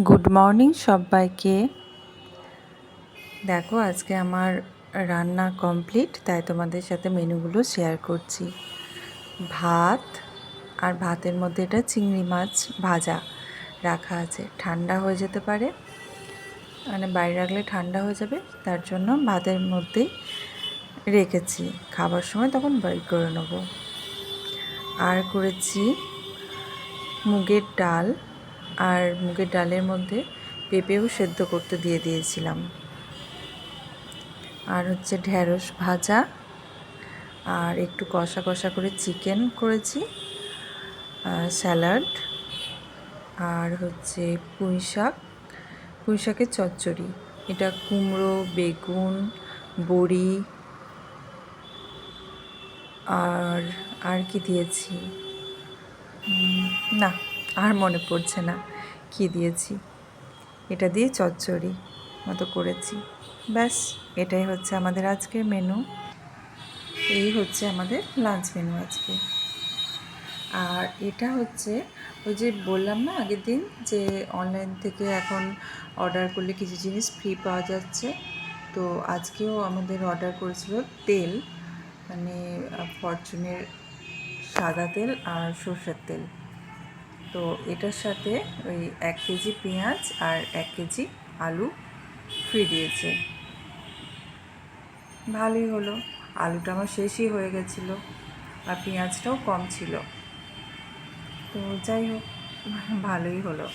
Good morning সবাইকে। দেখো, আজকে আমার রান্না কমপ্লিট তাই তোমাদের সাথে মেনুগুলো শেয়ার করছি। ভাত আর ভাতের মধ্যে এটা চিংড়ি মাছ ভাজা রাখা আছে। ঠান্ডা হয়ে যেতে পারে মানে বাইরে রাখলে ঠান্ডা হয়ে যাবে, তার জন্য ভাতের মধ্যেই রেখেছি। খাবার সময় তখন বের করে নেব। আর করেছি মুগের ডাল। আর মুগের ডালের মধ্যে পেঁপেও সেদ্ধ করতে দিয়ে দিয়েছিলাম। আর হচ্ছে ঢ্যাঁড়স ভাজা, আর একটু কষা কষা করে চিকেন করেছি স্যালাড, আর হচ্ছে পুঁই শাক, পুঁই শাকের চচ্চড়ি। এটা কুমড়ো, বেগুন, বড়ি, আর আর কি দিয়েছি? না। আর মনে পড়ছে না। কী দিয়েছি? এটা দিয়ে চচ্চড়ি মতো করেছি। ব্যাস, এটাই হচ্ছে আমাদের আজকের মেনু এই হচ্ছে আমাদের লাঞ্চ মেনু আজকে। আর এটা হচ্ছে ওই যে বললাম না আগের দিন যে অনলাইন থেকে এখন অর্ডার করলে কিছু জিনিস ফ্রি পাওয়া যাচ্ছে। তো আজকেও আমাদের অর্ডার করেছিল তেল মানে ফরচুনের সাদা তেল আর সর্ষের তেল। তো এটার সাথে ওই এক কেজি পেঁয়াজ আর এক কেজি আলু ফ্রি দিয়েছে। ভালোই হলো। আলুটা আমার শেষই হয়ে গেছিল আর পেঁয়াজটাও কম ছিল। তো যাই হোক, ভালোই হলো।